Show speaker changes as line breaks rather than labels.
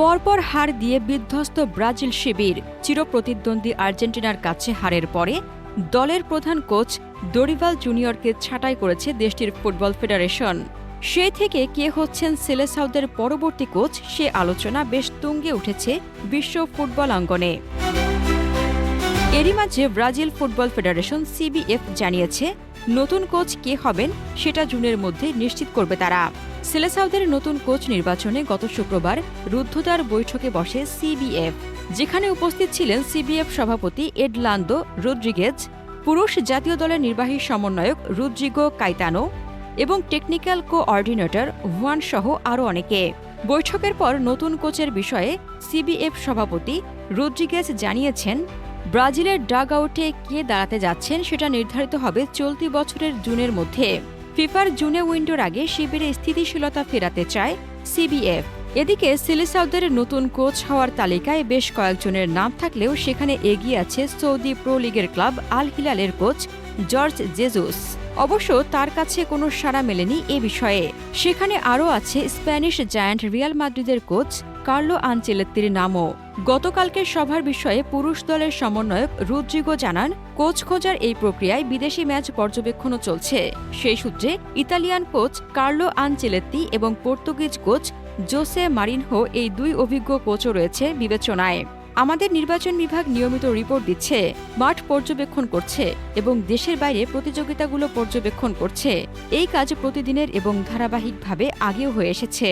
পরপর হার দিয়ে বিধ্বস্ত ব্রাজিল শিবির, চিরপ্রতিদ্বন্দ্বী আর্জেন্টিনার কাছে হারের পরে দলের প্রধান কোচ দরিভাল জুনিয়রকে ছাঁটাই করেছে দেশটির ফুটবল ফেডারেশন। সেই থেকে কে হচ্ছেন সেলেসাউদের পরবর্তী কোচ সে আলোচনা বেশ তুঙ্গে উঠেছে বিশ্ব ফুটবল অঙ্গনে। এরই মাঝে ব্রাজিল ফুটবল ফেডারেশন সিবিএফ জানিয়েছে নতুন কোচ কে হবেন সেটা জুনের মধ্যে নিশ্চিত করবে তারা। সেলেসাউদের নতুন কোচ নির্বাচনে গত শুক্রবার রুদ্ধদ্বার বৈঠকে বসে সিবিএফ, যেখানে উপস্থিত ছিলেন সিবিএফ সভাপতি এডলান্দো রদ্রিগেজ পুরুষ জাতীয় দলের নির্বাহী সমন্বয়ক রুদ্রিগো কাইতানো এবং টেকনিক্যাল কোঅর্ডিনেটর ভুয়ান সহ আরও অনেকে। বৈঠকের পর নতুন কোচের বিষয়ে সিবিএফ সভাপতি রদ্রিগেজ জানিয়েছেন ব্রাজিলের ডাগ আউটে কে দাঁড়াতে যাচ্ছেন সেটা নির্ধারিত হবে চলতি বছরের জুনের মধ্যে। ফিফার জুনে উইন্ডোর আগে শিবিরে স্থিতিশীলতা ফেরাতে চায় সিবিএফ। এদিকে সিলিসাউদের নতুন কোচ হওয়ার তালিকায় বেশ কয়েকজনের নাম থাকলেও সেখানে এগিয়ে আছে সৌদি প্রো লিগের ক্লাব আল হিলালের কোচ জর্জ জেজুস অবশ্য তার কাছে কোনো সাড়া মেলেনি এ বিষয়ে। সেখানে আরও আছে স্প্যানিশ জায়ান্ট রিয়াল মাদ্রিদের কোচ কার্লো আনচেলেত্তির নামও। গতকালকের সভার বিষয়ে পুরুষ দলের সমন্বয়ক রুদ্রিগো জানান, কোচ খোঁজার এই প্রক্রিয়ায় বিদেশি ম্যাচ পর্যবেক্ষণও চলছে। সেই সূত্রে ইতালিয়ান কোচ কার্লো আনচেলেত্তি এবং পর্তুগিজ কোচ জোসে মারিনহো এই দুই অভিজ্ঞ কোচও রয়েছে বিবেচনায়। আমাদের নির্বাচন বিভাগ নিয়মিত রিপোর্ট দিচ্ছে, মাঠ পর্যবেক্ষণ করছে এবং দেশের বাইরে প্রতিযোগিতাগুলো পর্যবেক্ষণ করছে। এই কাজ প্রতিদিনের এবং ধারাবাহিকভাবে আগেও হয়ে এসেছে।